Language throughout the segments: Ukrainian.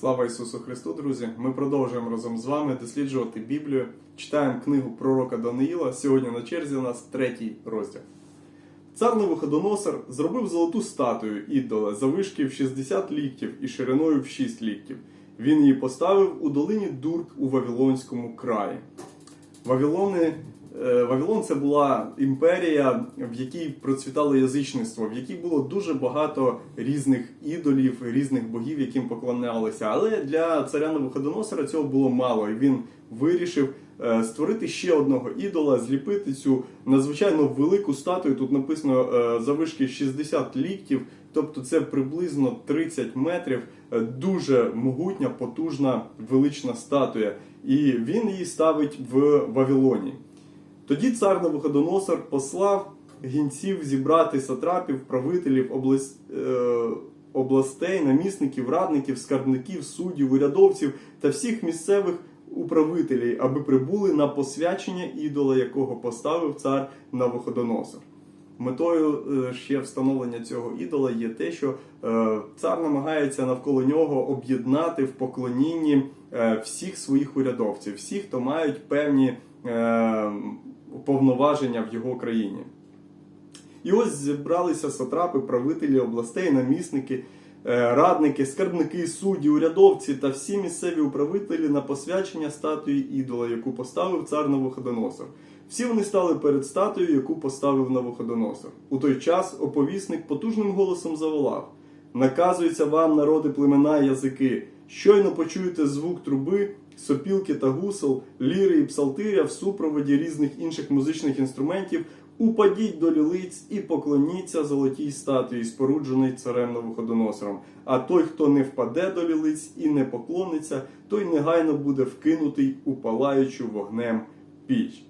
Слава Ісусу Христу, друзі! Ми продовжуємо разом з вами досліджувати Біблію. Читаємо книгу пророка Даниїла. Сьогодні на черзі у нас третій розділ. Цар Навуходоносор зробив золоту статую ідола завишки в 60 ліктів і шириною в 6 ліктів. Він її поставив у долині Дурк у Вавилонському краї. Вавилони, Вавилон це була імперія, в якій процвітало язичництво, в якій було дуже багато різних ідолів, різних богів, яким поклонялися. Але для царя Навуходоносора цього було мало, і він вирішив е, створити ще одного ідола, зліпити цю надзвичайно велику статую. Тут написано е, завишки 60 ліктів, тобто це приблизно 30 метрів. Е, Дуже могутня, потужна, велична статуя. І він її ставить в Вавилоні. Тоді цар Навуходоносор послав гінців зібрати сатрапів, правителів область, е, областей, намісників, радників, скарбників, суддів, урядовців та всіх місцевих управителів, аби прибули на посвячення ідола, якого поставив цар Навуходоносор. Метою е, ще встановлення цього ідола є те, що е, цар намагається навколо нього об'єднати в поклонінні е, всіх своїх урядовців, всіх, хто мають певні повноваження в його країні. І ось зібралися сатрапи, правителі областей, намісники, е, радники, скарбники, судді, урядовці та всі місцеві управителі на посвячення статуї ідола, яку поставив цар Навуходоносор. Всі вони стали перед статуєю, яку поставив Навуходоносор. У той час оповісник потужним голосом заволав: Наказується вам, народи, племена, язики. Щойно почуєте звук труби, сопілки та гусел, ліри і псалтиря в супроводі різних інших музичних інструментів, упадіть до лілиць і поклоніться золотій статуї, спорудженій царем Навуходоносором. А той, хто не впаде до лілиць і не поклониться, той негайно буде вкинутий у палаючу вогнем піч.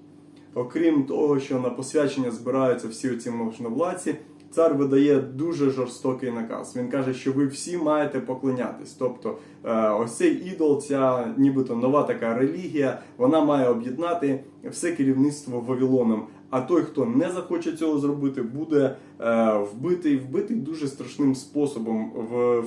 Окрім того, що на посвячення збираються всі оці можновладці, цар видає дуже жорстокий наказ. Він каже, що ви всі маєте поклонятись. Тобто, е, ось цей ідол, ця нібито нова така релігія, вона має об'єднати все керівництво Вавилоном. А той, хто не захоче цього зробити, буде е, вбитий, вбитий дуже страшним способом,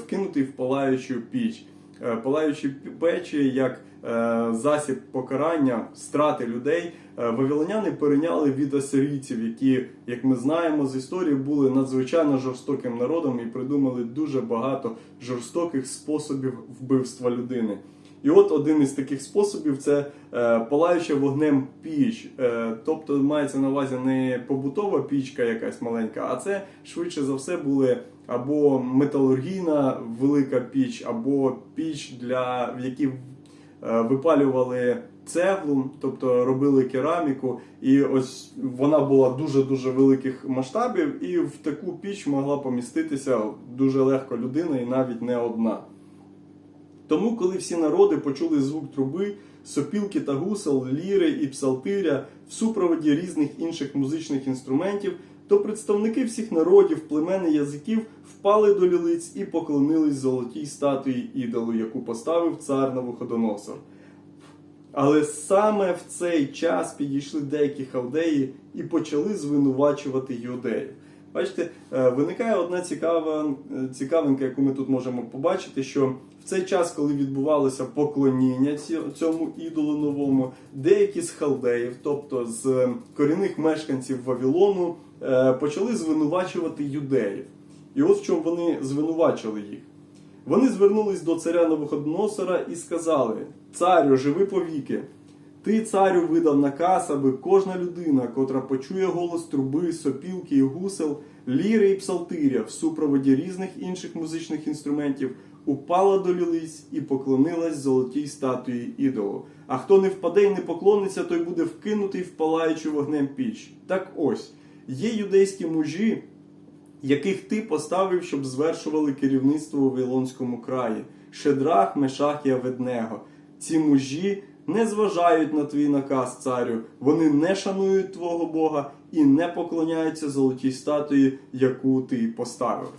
вкинутий в палаючу піч. Е, Палаючі печі як е, засіб покарання, страти людей, вавілоняни вавилоняни перейняли від асирійців, які, як ми знаємо з історії, були надзвичайно жорстоким народом і придумали дуже багато жорстоких способів вбивства людини. І от один із таких способів це е, палаюча вогнем піч. Е, тобто мається на увазі не побутова пічка якась маленька, а це швидше за все були або металургійна велика піч, або піч, для, в якій е, випалювали цеглу, тобто робили кераміку. І ось вона була дуже-дуже великих масштабів, і в таку піч могла поміститися дуже легко людина, і навіть не одна. Тому, коли всі народи почули звук труби, сопілки та гусел, ліри і псалтиря в супроводі різних інших музичних інструментів, то представники всіх народів, племен і язиків впали до лілиць і поклонились золотій статуї ідолу, яку поставив цар Навуходоносор. Але саме в цей час підійшли деякі халдеї і почали звинувачувати юдеїв. Бачите, е, виникає одна цікава е, цікавинка, яку ми тут можемо побачити, що в цей час, коли відбувалося поклоніння цьому ідолу новому, деякі з халдеїв, тобто з корінних мешканців Вавилону, е, почали звинувачувати юдеїв. І ось в чому вони звинувачили їх. Вони звернулись до царя Навуходоносора і сказали: Царю, живи повіки. Ти, царю, видав наказ, аби кожна людина, котра почує голос труби, сопілки і гусел, ліри і псалтиря в супроводі різних інших музичних інструментів, упала до лілиць і поклонилась золотій статуї ідолу. А хто не впаде і не поклониться, той буде вкинутий в палаючу вогнем піч. Так ось, є юдейські мужі, яких ти поставив, щоб звершували керівництво у Вавилонському краї Шедрах, Мешах і Аведнего. Ці мужі не зважають на твій наказ, царю, вони не шанують твого Бога і не поклоняються золотій статуї, яку ти поставив.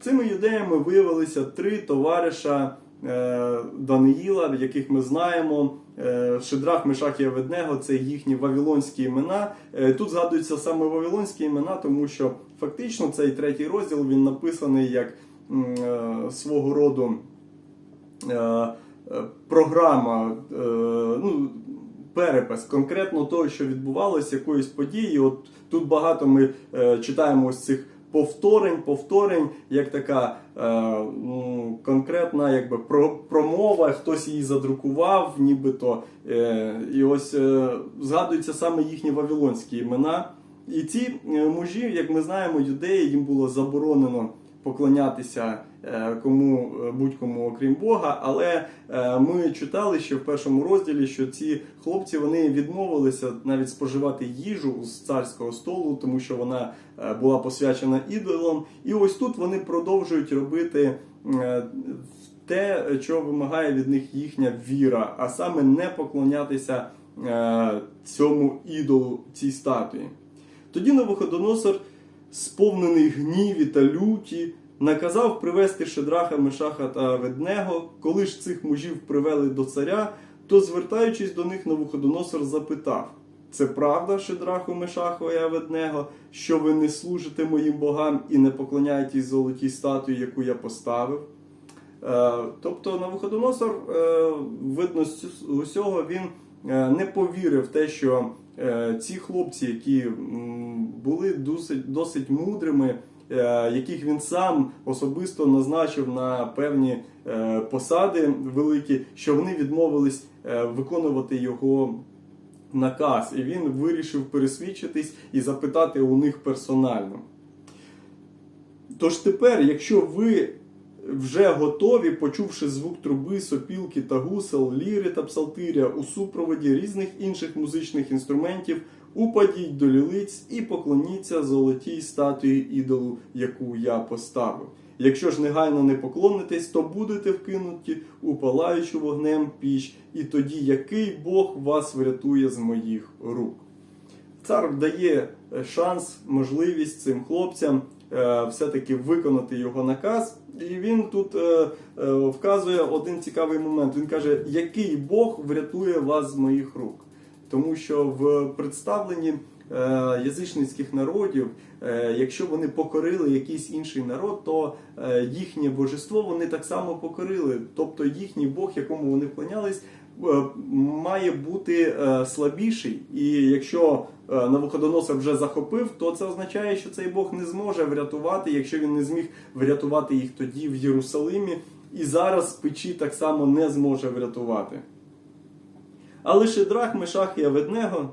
Цими юдеями виявилися три товариша е, Даниїла, яких ми знаємо. Е, Шедрах, Мешах і Аведнего це їхні вавилонські імена. Е, Тут згадуються саме вавилонські імена, тому що фактично цей третій розділ він написаний як е, свого роду е, програма, е, ну, перепис конкретно того, що відбувалося, якоїсь події. От тут багато ми е, читаємо ось цих повторень, повторень, як така е, ну, конкретна якби, промова, хтось її задрукував, нібито. Е, і ось е, згадуються саме їхні вавилонські імена. І ці е, мужі, як ми знаємо, юдеї, їм було заборонено поклонятися е, кому е, будь-кому окрім Бога. Але е, ми читали ще в першому розділі, що ці хлопці вони відмовилися навіть споживати їжу з царського столу, тому що вона була посвячена ідолам. І ось тут вони продовжують робити. Те, чого вимагає від них їхня віра, а саме не поклонятися е, цьому ідолу, цій статуї. Тоді Навуходоносор, сповнений гніві та люті, наказав привести Шедраха, Мешаха та Аведнего. Коли ж цих мужів привели до царя, то, звертаючись до них, Навуходоносор запитав: Це правда, Шедраху, Мешаху і Аведнего, що ви не служите моїм богам і не поклоняєтесь золотій статуї, яку я поставив? Е, Тобто Навуходоносор, е, видно з усього, він е, не повірив в те, що ці хлопці, які були досить, досить мудрими, е, яких він сам особисто назначив на певні е, посади великі, що вони відмовились е, виконувати його наказ, і він вирішив пересвідчитись і запитати у них персонально. Тож тепер, якщо ви вже готові, почувши звук труби, сопілки та гусел, ліри та псалтиря у супроводі різних інших музичних інструментів, упадіть до лілиць і поклоніться золотій статуї ідолу, яку я поставив. Якщо ж негайно не поклонитесь, то будете вкинуті у палаючу вогнем піч, і тоді який Бог вас врятує з моїх рук. Цар дає е, шанс, можливість цим хлопцям е, все-таки виконати його наказ. І він тут е, вказує один цікавий момент. Він каже, який Бог врятує вас з моїх рук. Тому що в представленні е, язичницьких народів, е, якщо вони покорили якийсь інший народ, то е, їхнє божество вони так само покорили. Тобто їхній Бог, якому вони вклонялись, має бути слабіший. І якщо Навуходоносор вже захопив, то це означає, що цей Бог не зможе врятувати, якщо він не зміг врятувати їх тоді в Єрусалимі, і зараз печі так само не зможе врятувати. Але Шедрах, Мешах і Аведнего,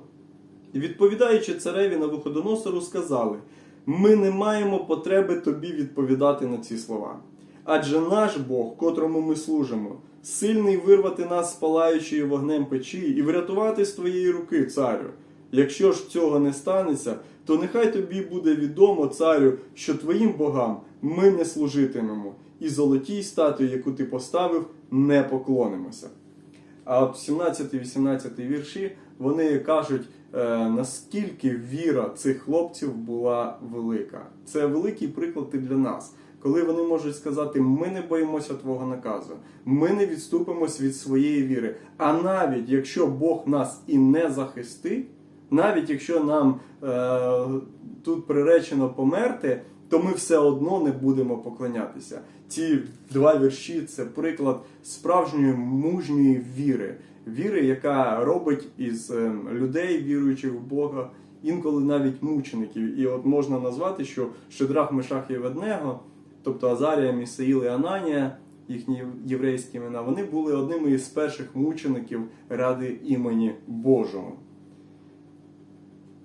відповідаючи цареві Навуходоносору, сказали: Ми не маємо потреби тобі відповідати на ці слова. Адже наш Бог, котрому ми служимо, сильний вирвати нас з палаючої вогнем печі і врятувати з твоєї руки, царю. Якщо ж цього не станеться, то нехай тобі буде відомо, царю, що твоїм богам ми не служитимемо, і золотій статуї, яку ти поставив, не поклонимося. А от 17-18 вірші вони кажуть, е, наскільки віра цих хлопців була велика. Це великий приклад і для нас. Коли вони можуть сказати, ми не боїмося твого наказу, ми не відступимось від своєї віри. А навіть якщо Бог нас і не захистить, навіть якщо нам е, тут приречено померти, то ми все одно не будемо поклонятися. Ці два вірші це приклад справжньої мужньої віри, віри, яка робить із е, людей, віруючих в Бога, інколи навіть мучеників. І от можна назвати, що Шедрах, Мешах і Веднего, тобто Азарія, Місаїл і Ананія, їхні єврейські імена, вони були одними із перших мучеників ради імені Божого.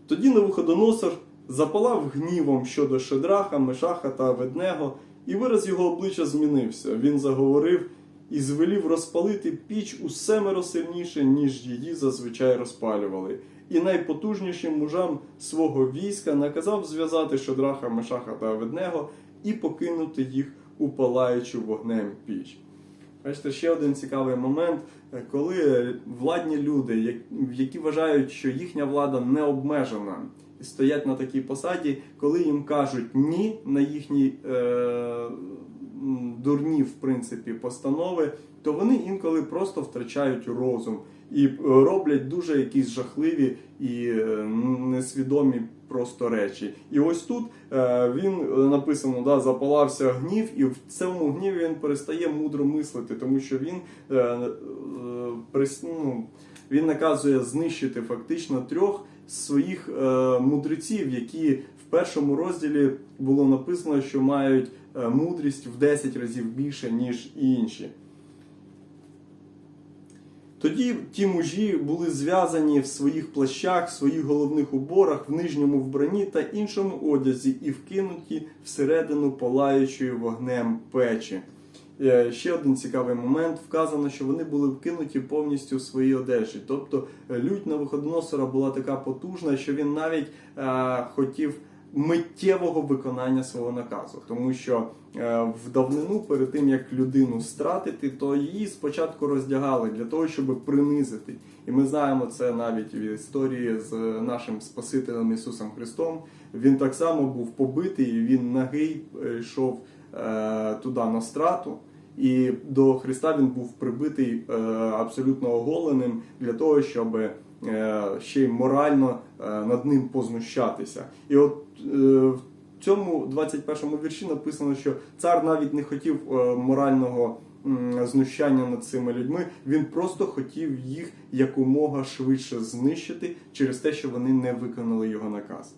Тоді Навуходоносор запалав гнівом щодо Шедраха, Мешаха та Веднего, і вираз його обличчя змінився. Він заговорив і звелів розпалити піч у семеро сильніше, ніж її зазвичай розпалювали. І найпотужнішим мужам свого війська наказав зв'язати Шедраха, Мешаха та Веднего і покинути їх у палаючу вогнем піч. Бачите, ще один цікавий момент, коли владні люди, які вважають, що їхня влада не обмежена, стоять на такій посаді, коли їм кажуть ні на їхній е, дурні, в принципі, постанови, то вони інколи просто втрачають розум і е, роблять дуже якісь жахливі і е, несвідомі просто речі. І ось тут е, він е, написано, да, запалався гнів, і в цьому гніві він перестає мудро мислити, тому що він, е, е, прис- ну, він наказує знищити фактично трьох своїх е, мудреців, які в першому розділі було написано, що мають е, мудрість в 10 разів більше, ніж інші. Тоді ті мужі були зв'язані в своїх плащах, в своїх головних уборах, в нижньому вбранні та іншому одязі і вкинуті всередину палаючої вогнем печі. Е, Ще один цікавий момент вказано, що вони були вкинуті повністю в свої одежі. Тобто е, лють на виходоносора була така потужна, що він навіть е, хотів миттєвого виконання свого наказу, тому що е, в давнину, перед тим як людину стратити, то її спочатку роздягали для того, щоб принизити. І ми знаємо це навіть в історії з нашим Спасителем Ісусом Христом. Він так само був побитий, він нагий е, йшов е, туди на страту. І до Христа він був прибитий е, абсолютно оголеним для того, щоб е, ще й морально е, над ним познущатися. І от е, в цьому 21 му вірші написано, що цар навіть не хотів е, морального знущання над цими людьми. Він просто хотів їх якомога швидше знищити через те, що вони не виконали його наказ.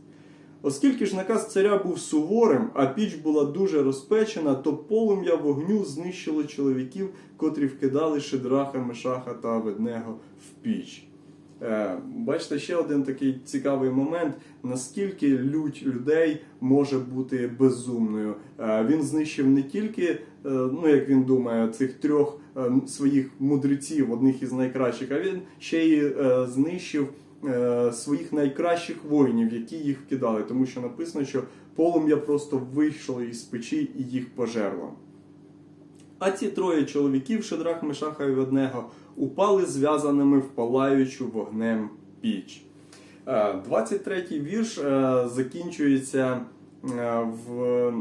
Оскільки ж наказ царя був суворим, а піч була дуже розпечена, то полум'я вогню знищило чоловіків, котрі вкидали шедраха, мешаха та веднего в піч. Е, Бачите, ще один такий цікавий момент, наскільки лють людей може бути безумною. Е, Він знищив не тільки, е, ну як він думає, цих трьох е, своїх мудреців, одних із найкращих, а він ще й е, знищив своїх найкращих воїнів, які їх вкидали, тому що написано, що полум'я просто вийшло із печі і їх пожерло. А ці троє чоловіків, Шедрах, Мешаха і Веднего, упали зв'язаними в палаючу вогнем піч. Е, 23-й вірш е, закінчується е, в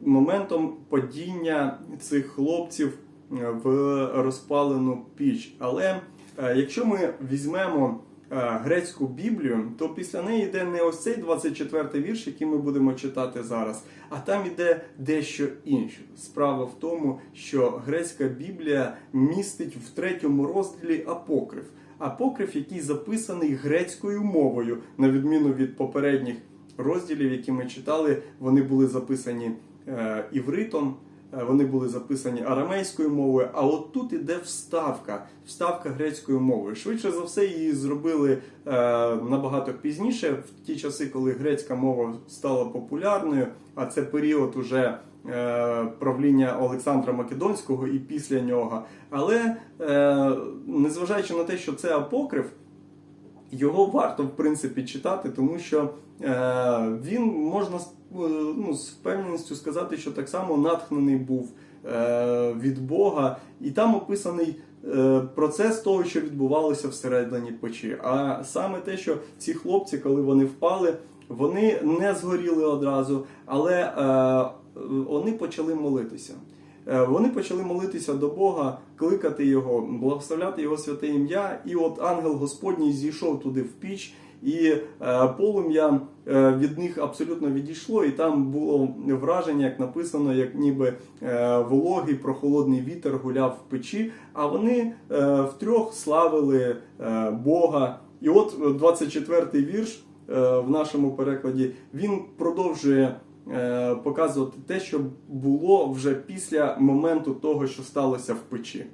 моментом падіння цих хлопців е, в розпалену піч. Але е, якщо ми візьмемо е, грецьку Біблію, то після неї йде не ось цей 24-й вірш, який ми будемо читати зараз, а там іде дещо інше. Справа в тому, що грецька Біблія містить в третьому розділі апокриф. Апокриф, який записаний грецькою мовою, на відміну від попередніх розділів, які ми читали, вони були записані е, івритом. Е, Вони були записані арамейською мовою, а от тут іде вставка, вставка грецькою мовою. Швидше за все, її зробили е, набагато пізніше, в ті часи, коли грецька мова стала популярною, а це період уже е, правління Олександра Македонського і після нього. Але незважаючи на те, що це апокриф, його варто в принципі читати, тому що він можна ну, з впевненістю сказати, що так само натхнений був е, від Бога, і там описаний е, процес того, що відбувалося всередині печі. А саме те, що ці хлопці, коли вони впали, вони не згоріли одразу, але е, вони почали молитися. Е, Вони почали молитися до Бога, кликати Його, благословляти Його святе ім'я. І от ангел Господній зійшов туди в піч, і е, полум'я е, від них абсолютно відійшло, і там було враження, як написано, як ніби е, вологий прохолодний вітер гуляв в печі. А вони втрьох славили Бога. І от 24-й вірш в нашому перекладі він продовжує показувати те, що було вже після моменту того, що сталося в печі.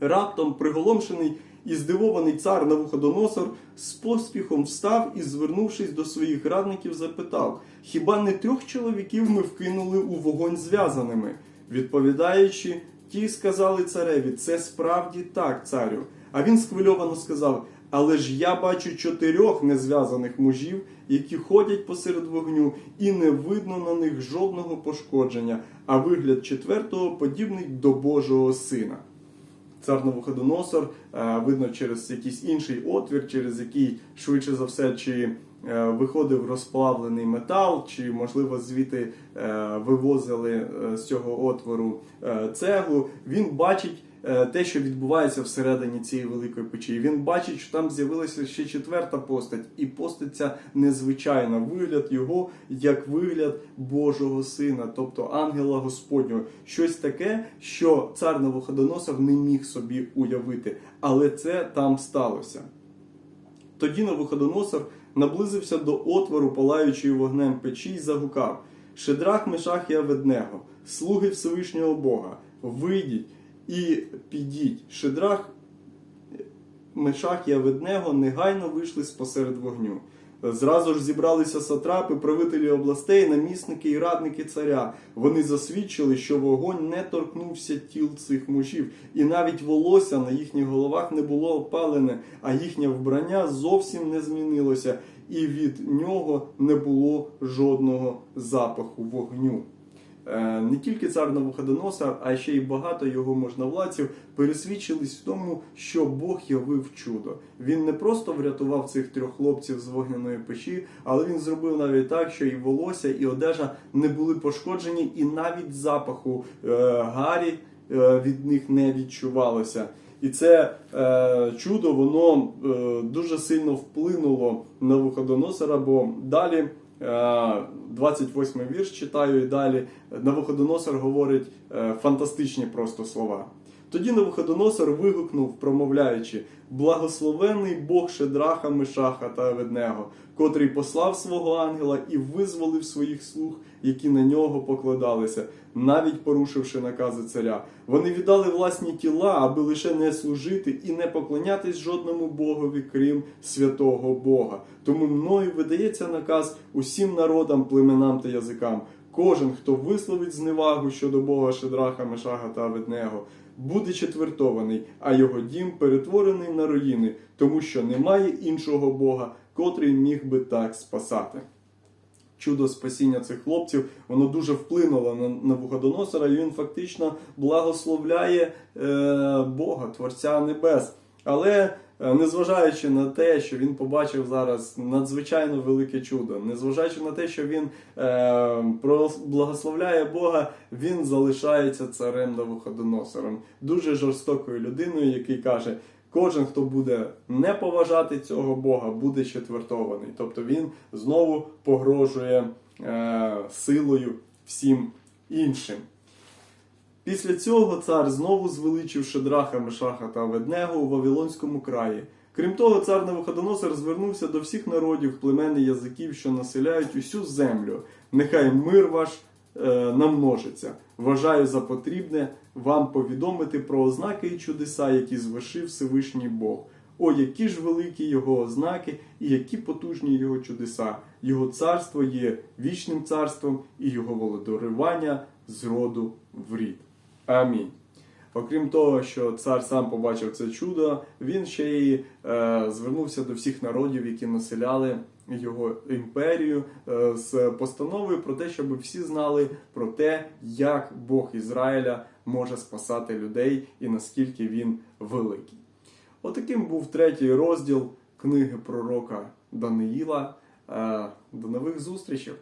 Раптом приголомшений і здивований цар Навуходоносор з поспіхом встав і, звернувшись до своїх радників, запитав: Хіба не трьох чоловіків ми вкинули у вогонь зв'язаними? Відповідаючи, ті сказали цареві: це справді так, царю. А він схвильовано сказав: Але ж я бачу чотирьох незв'язаних мужів, які ходять посеред вогню, і не видно на них жодного пошкодження, а вигляд четвертого подібний до Божого сина. Цар Навуходоносор, е, видно через якийсь інший отвір, через який швидше за все, чи е, виходив розплавлений метал, чи, можливо, звідти е, вивозили з цього отвору цеглу, він бачить те, що відбувається всередині цієї великої печі. І Він бачить, що там з'явилася ще четверта постать, і постать ця незвичайна. Вигляд його як вигляд Божого сина, тобто ангела Господнього. Щось таке, що цар Навуходоносор не міг собі уявити, але це там сталося. Тоді Навуходоносор наблизився до отвору палаючої вогнем печі й загукав: Шедрах, Мешах і Аведнего, слуги Всевишнього Бога, вийдіть і підіть. Шедрах, Мешах і Аведнего негайно вийшли спосеред вогню. Зразу ж зібралися сатрапи, правителі областей, намісники і радники царя. Вони засвідчили, що вогонь не торкнувся тіл цих мужів, і навіть волосся на їхніх головах не було опалене, а їхнє вбрання зовсім не змінилося, і від нього не було жодного запаху вогню. Е, Не тільки цар Навуходоносор, а ще й багато його можновладців пересвідчились в тому, що Бог явив чудо. Він не просто врятував цих трьох хлопців з вогняної печі, але він зробив навіть так, що і волосся, і одежа не були пошкоджені, і навіть запаху е, гарі е, від них не відчувалося. І це е, чудо воно е, дуже сильно вплинуло на Вуходоносора, бо далі. Е, 28 вірш читаю і далі. Навуходоносор говорить е, фантастичні просто слова. Тоді Навуходоносор вигукнув, промовляючи: Благословений Бог Шедраха, Мешаха та Аведнего, котрий послав свого ангела і визволив своїх слуг, які на нього покладалися, навіть порушивши накази царя. Вони віддали власні тіла, аби лише не служити і не поклонятись жодному богові, крім святого Бога. Тому мною видається наказ усім народам, племенам та язикам. Кожен, хто висловить зневагу щодо Бога Шедраха, Мешаха та Аведнего, буде четвертований, а його дім перетворений на руїни, тому що немає іншого Бога, котрий міг би так спасати. Чудо спасіння цих хлопців воно дуже вплинуло на Навуходоносора, і він фактично благословляє е, Бога, Творця Небес. Але незважаючи на те, що він побачив зараз надзвичайно велике чудо, незважаючи на те, що він е, благословляє Бога, він залишається царем Навуходоносором, дуже жорстокою людиною, який каже. Кожен, хто буде не поважати цього Бога, буде четвертований. Тобто він знову погрожує е, силою всім іншим. Після цього цар знову звеличив Шедраха, Мешаха та Аведнего у Вавилонському краї. Крім того, цар Навуходоносор звернувся до всіх народів, племен і язиків, що населяють усю землю. Нехай мир ваш е, намножиться. Вважаю за потрібне вам повідомити про ознаки і чудеса, які звершив Всевишній Бог. О, які ж великі його ознаки і які потужні його чудеса. Його царство є вічним царством і його володарювання з роду в рід. Амінь. Окрім того, що цар сам побачив це чудо, він ще й е, звернувся до всіх народів, які населяли його імперію, е, з постановою про те, щоб всі знали про те, як Бог Ізраїля може спасати людей і наскільки він великий. Отаким був третій розділ книги пророка Даниїла. Е, До нових зустрічей!